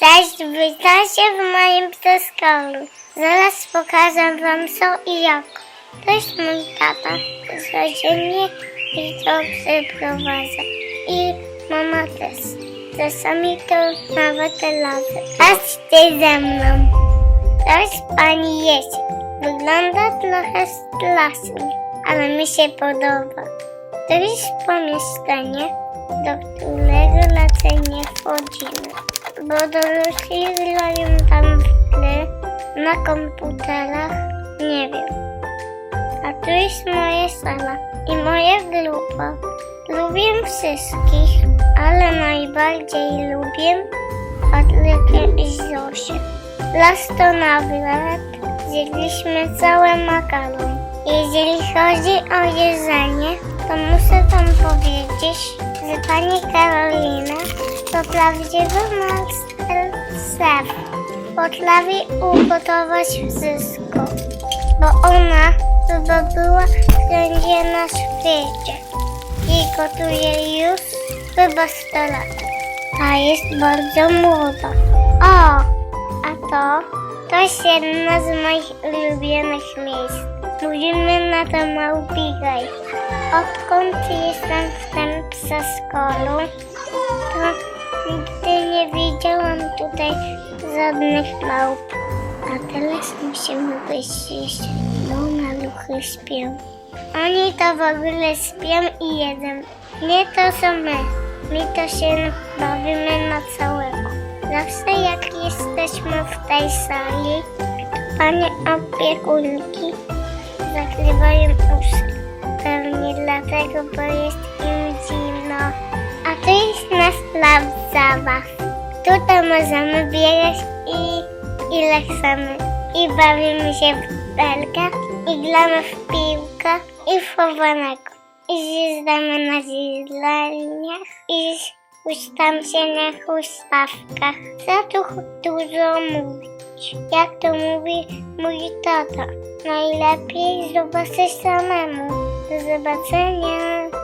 Cześć, witajcie w moim przedszkolu. Zaraz pokażę wam co i jak. To jest mój tata. Codziennie ich to przeprowadza. I mama też. Czasami to nawet razem. Chodźcie ze mną. To jest pani Jesiek. Wygląda trochę strasznie, ale mi się podoba. To jest pomieszczenie, do którego wchodzimy, bo dorośli grają tam w gry na komputerach, nie wiem. A tu jest moja sala i moja grupa. Lubię wszystkich, ale najbardziej lubię Patrykę i Zosię. Raz to nawet zjedliśmy cały makaron. Jeżeli chodzi o jedzenie, to muszę wam powiedzieć, że pani Karolina to prawdziwy master chef. Potrafi ugotować wszystko, bo ona zdobyła wszędzie na świecie i gotuje już chyba 100 lat, a jest bardzo młoda. O, a to, to jest jedna z moich ulubionych miejsc. Mówimy na to Małpigaj. Odkąd jestem w tym przedszkolu, tutaj żadnych małp. A teraz musimy wyjść, bo maluchy śpią. Oni to w ogóle śpią i jedzą. Nie to są my. My to się bawimy na całego. Zawsze jak jesteśmy w tej sali, panie opiekunki zakrywają uszy. Pewnie dlatego, bo jest im zimno. A to jest plac zabaw. Tutaj możemy biegać i ile chcemy. I bawimy się w belkę, i gramy w piłkę, i w chowanego. I zjeżdżamy na zjeżdżalniach, i huśtam się na huśtawkach. Co tu dużo mówić? Jak to mówi mój tata? Najlepiej zobaczyć samemu. Do zobaczenia.